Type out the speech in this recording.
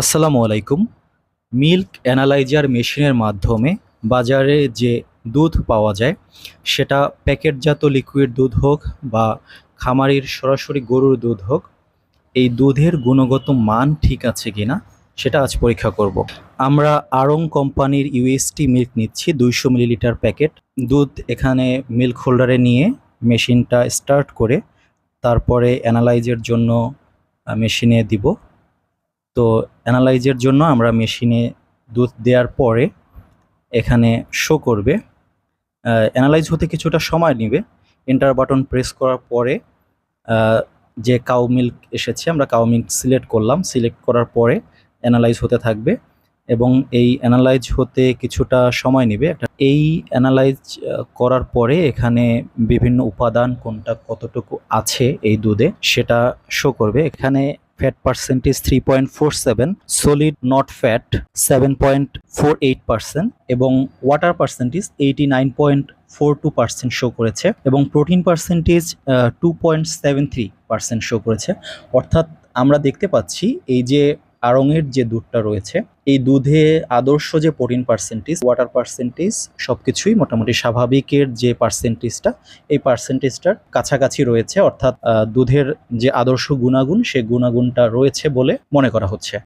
আসসালামু আলাইকুম। Milk analyser মেশিনের মাধ্যমে বাজারে যে দুধ পাওয়া যায়, সেটা প্যাকেটজাত লিকুইড দুধ হোক বা খামারির সরাসরি গরুর দুধ হোক, এই দুধের গুণগত মান ঠিক আছে কিনা সেটা আজ পরীক্ষা করব। আমরা আরং কোম্পানির ইউএসটি মিল্ক নিচ্ছি, দুইশো মিলিলিটার প্যাকেট। দুধ এখানে মিল্ক হোল্ডারে নিয়ে মেশিনটা স্টার্ট করে তারপরে অ্যানালাইজের জন্য মেশিনে দিব। তো অ্যানালাইজের জন্য আমরা মেশিনে দুধ দেওয়ার পরে এখানে শো করবে। অ্যানালাইজ হতে কিছুটা সময় নেবে। এন্টার বাটন প্রেস করার পরে যে কাউ মিল্ক এসেছে, আমরা কাউ মিল্ক সিলেক্ট করলাম। সিলেক্ট করার পরে অ্যানালাইজ হতে থাকবে এবং এই অ্যানালাইজ হতে কিছুটা সময় নেবে। এই অ্যানালাইজ করার পরে এখানে বিভিন্ন উপাদান কোনটা কতটুকু আছে এই দুধে সেটা শো করবে। এখানে fat percentage three point four seven solid not fat seven point four eight percent এবং water percentage eighty nine point four two percent show করেছে এবং protein percentage two point seven three percent show করেছে। অর্থাৎ আমরা দেখতে পাচ্ছি এই যে আড়ংয়ের যে দুধটা রয়েছে, এই দুধে আদর্শ যে প্রোটিন পার্সেন্টেজ ওয়াটার পার্সেন্টেজ সব কিছুই মোটামুটি স্বাভাবিকের যে পার্সেন্টেজটা, এই পার্সেন্টেজটার কাছাকাছি রয়েছে, অর্থাৎ দুধের যে আদর্শ গুণাগুণ, সে গুণাগুণটা রয়েছে বলে মনে করা হচ্ছে।